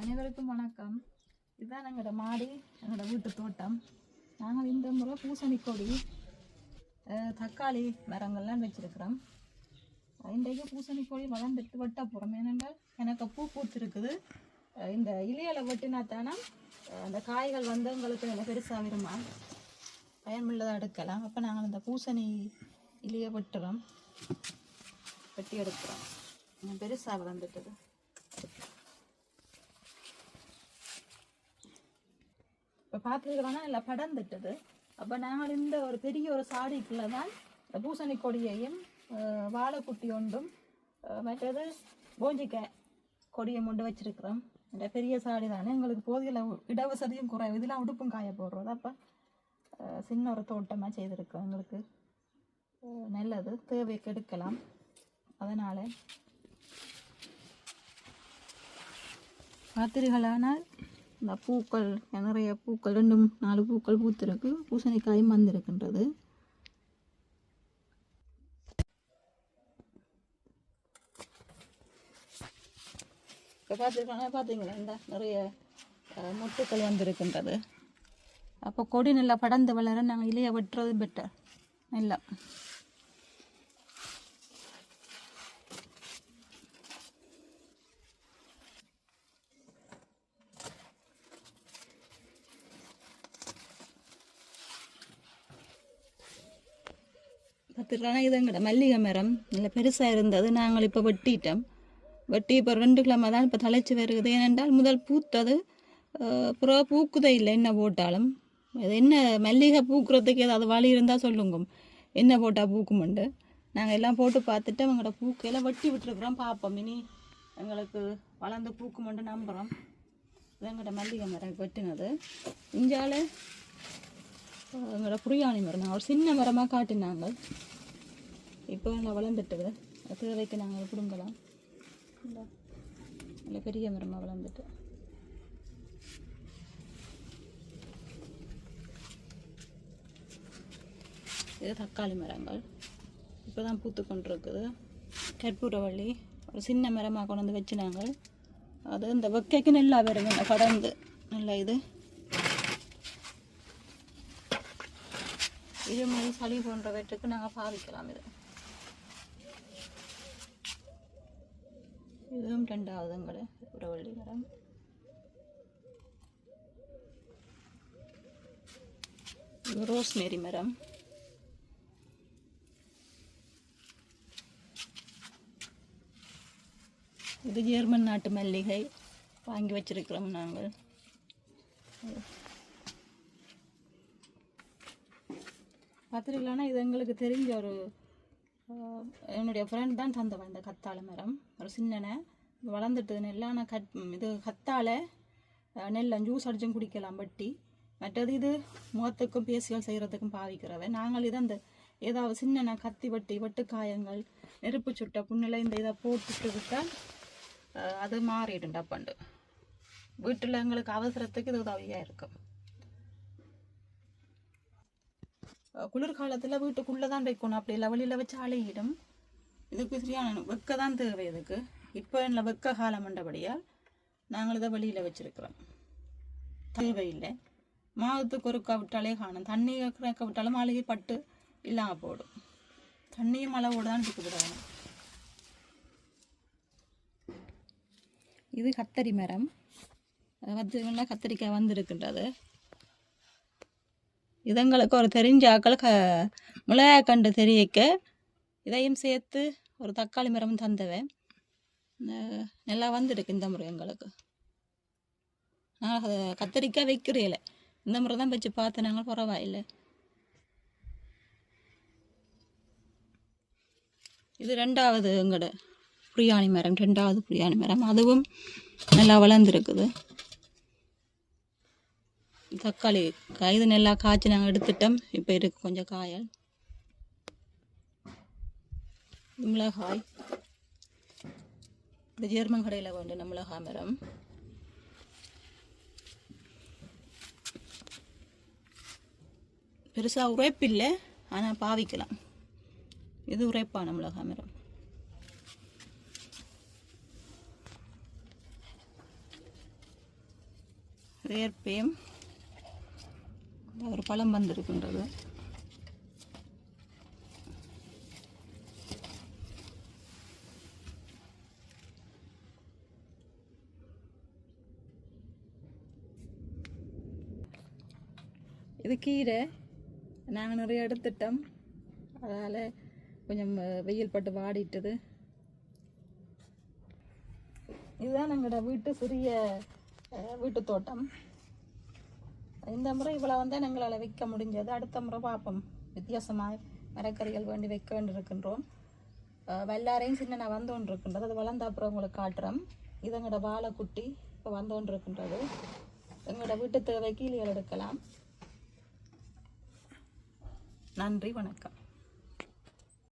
அனைவருக்கும் வணக்கம். இதுதான் எங்களோட மாடி எங்களோட வீட்டு தோட்டம். நாங்கள் இந்த முறை பூசணி கொடி தக்காளி மரங்கள்லாம் வச்சிருக்கிறோம். இன்றைக்கு பூசணி கொடி வளர்ந்துட்டு வெட்ட போகிறோம் ஏனென்றால் எனக்கு பூ பூத்திருக்குது. இந்த இலையில வெட்டினா தானே அந்த காய்கள் வந்து எங்களுக்கு நல்ல பெருசாக விரும்பா பயனுள்ளதாக எடுக்கலாம் அப்போ நாங்கள் இந்த பூசணி இலையை வெட்டுறோம். வெட்டி எடுக்கிறோம். பெருசாக வளர்ந்துட்டது. இப்போ பார்த்துருக்கிறோன்னா இல்லை படர்ந்துட்டது. அப்போ நாங்கள் இந்த ஒரு பெரிய ஒரு சாடிக்குள்ளே தான் இந்த பூசணி கொடியையும் வாழைக்குட்டி ஒன்றும் மற்றது போஞ்சிக்காய் கொடியும் கொண்டு வச்சிருக்கிறோம். இந்த பெரிய சாடி தானே எங்களுக்கு போதிய இடவசதியும் குறைவு. இதெல்லாம் உடுப்பும் காய போடுறது. அப்போ சின்ன ஒரு தோட்டமாக செய்திருக்கோம் எங்களுக்கு. நல்லது. தேவை கெடுக்கலாம் அதனால் பார்த்தீர்களானால் இந்த பூக்கள் நிறைய பூக்கள் ரெண்டும் நாலு பூக்கள் பூத்திருக்கு. பூசணிக்காயும் வந்திருக்கின்றது. இப்போ பார்த்துருக்காங்க பார்த்தீங்களா இந்த நிறைய மொட்டுக்கள் வந்திருக்கின்றது. அப்போ கொடி நல்லா படர்ந்து வளர நாங்கள் இலையை வெட்டுறது பெட்டர் நல்லா. பார்த்துருக்கானா இது எங்கட மல்லிகை மரம் நல்ல பெருசாக இருந்தது. நாங்கள் இப்போ வெட்டிட்டோம். வெட்டி இப்போ ரெண்டு கிழமை தான் இப்போ தலைச்சி வருகுது ஏனென்றால் முதல் பூத்தது அஹ், அப்புறம் பூக்குதே இல்லை என்ன போட்டாலும். அது என்ன மல்லிகை பூக்குறதுக்கு ஏதாவது வழி இருந்தால் சொல்லுங்க என்ன போட்டால் பூக்குமெண்டு. நாங்கள் எல்லாம் போட்டு பார்த்துட்டு அவங்களோட பூக்கையெல்லாம் வெட்டி விட்டுருக்குறோம். பார்ப்போம். இனி எங்களுக்கு வளர்ந்து பூக்குமெண்டு நம்புகிறோம் இது மல்லிகை மரம் வெட்டினது. இஞ்சால எங்களோட புரியாணி மரம். நான் ஒரு சின்ன மரமாக காட்டினாங்க. இப்போ நல்லா வளர்ந்துட்டுது அது தேவைக்கு நாங்கள் பிடுங்கலாம். இல்லை நல்ல பெரிய மரமாக வளர்ந்துட்டு. இது தக்காளி மரங்கள். இப்போ தான் பூத்து கொண்டிருக்குது. கற்பூரவள்ளி ஒரு சின்ன மரமாக கொண்டு வந்து வச்சுனாங்க. அது இந்த வெக்கைக்கு நல்லா வருது கடந்து படர்ந்து. நல்லா இது. இது மாதிரி சளி போன்றவற்றுக்கு நாங்கள் பாவிக்கலாம் இது. இதுவும் ரெண்டாவதுங்களே உறவள்ளி மரம் ரோஸ்மேரி மரம். இது ஜெர்மன் நாட்டு மல்லிகை வாங்கி வச்சிருக்கிறோம் நாங்கள். பார்த்துருக்கலாம்னா இது எங்களுக்கு தெரிஞ்ச ஒரு என்னுடைய ஃப்ரெண்ட் தான் தந்தவன் இந்த கத்தாழை மரம். ஒரு சின்னனை. வளர்ந்துட்டு நெல்லான கட் இது கத்தாழை ஆஹ், நெல்லம் ஜூஸ் அடிச்சும் குடிக்கலாம் வட்டி மற்றது இது முகத்துக்கும் பேசியல் செய்கிறதுக்கும் பாவிக்கிறவை நாங்கள் இதை அந்த ஏதாவது சின்னன கத்தி வட்டி வெட்டுக்காயங்கள் நெருப்பு சுட்ட புண்ணில் இந்த இதை போட்டுட்டு விட்டால் அது மாறிடும் டப்பண்டு வீட்டில் எங்களுக்கு அவசரத்துக்கு இது உதவியாக இருக்கும். குளிர்காலத்தில் வீட்டுக்குள்ளே தான் வைக்கணும். அப்படி இல்லை வெளியில் வச்சு அலையிடும் இதுக்கு சரியான வெக்க தான் தேவை இதுக்கு. இப்போ என்ன வெக்க காலம் என்றபடியால் நாங்கள் இதை வெளியில் வச்சிருக்கிறோம். தேவையில்லை. மாதத்துக்கு ஒரு விட்டாலே காணும். தண்ணி கறக்க விட்டாலும் அழுகி பட்டு இல்லாமல் போடும். தண்ணியும் அளவோடு தான் விடணும் இது கத்தரி மரம். வந்து கத்தரிக்காய் வந்திருக்கின்றது? இதங்களுக்கு ஒரு தெரிஞ்ச ஆக்கள் க மிளகாய் கண்டு தெரியக்க. இதையும் சேர்த்து ஒரு தக்காளி மரம் தந்தவன் நல்லா வந்துருக்கு இந்த முறை எங்களுக்கு. நாங்கள் அதை கத்தரிக்காய் வைக்கிறீல. இந்த முறை தான் வச்சு பார்த்து நாங்கள் பரவாயில்லை. இது ரெண்டாவது எங்களோட பிரியாணி மரம். ரெண்டாவது பிரியாணி மரம். அதுவும் நல்லா வளர்ந்துருக்குது. தக்காளி காய் இது நல்லா காய்ச்சி நாங்கள் எடுத்துட்டோம். இப்போ இருக்குது கொஞ்சம் காயல். மிளகாய். இந்த ஜெர்மன் கடையில் கொண்டு மிளகாய் மரம். பெருசாக உரைப்பில்லை ஆனால் பாவிக்கலாம். இது உரைப்பான மிளகாய் மரம். வேர்ப்பேன் ஒரு பழம் வந்திருக்கின்றது. இது கீரை. நாங்கள் நிறைய எடுத்துட்டோம். அதால் கொஞ்சம் வெயில் பட்டு வாடிட்டுது. இதுதான் எங்களோட வீட்டு சிறிய வீட்டு தோட்டம். இந்த முறை இவ்வளோ வந்து எங்களால் வைக்க முடிஞ்சது. அடுத்த முறை பார்ப்போம். வித்தியாசமாக மரக்கறிகள் வேண்டி வைக்க வேண்டியிருக்கின்றோம். வல்லாரையும் சின்ன நான் வந்து கொண்டு இருக்கின்றது அது வளர்ந்த அப்புறம் உங்களுக்கு காட்டுறோம் இது எங்களோட வாழைக்குட்டி இப்போ வந்து கொண்டு இருக்கின்றது எங்களோட வீட்டு தேவைக்கு இலைகள் எடுக்கலாம். நன்றி வணக்கம்.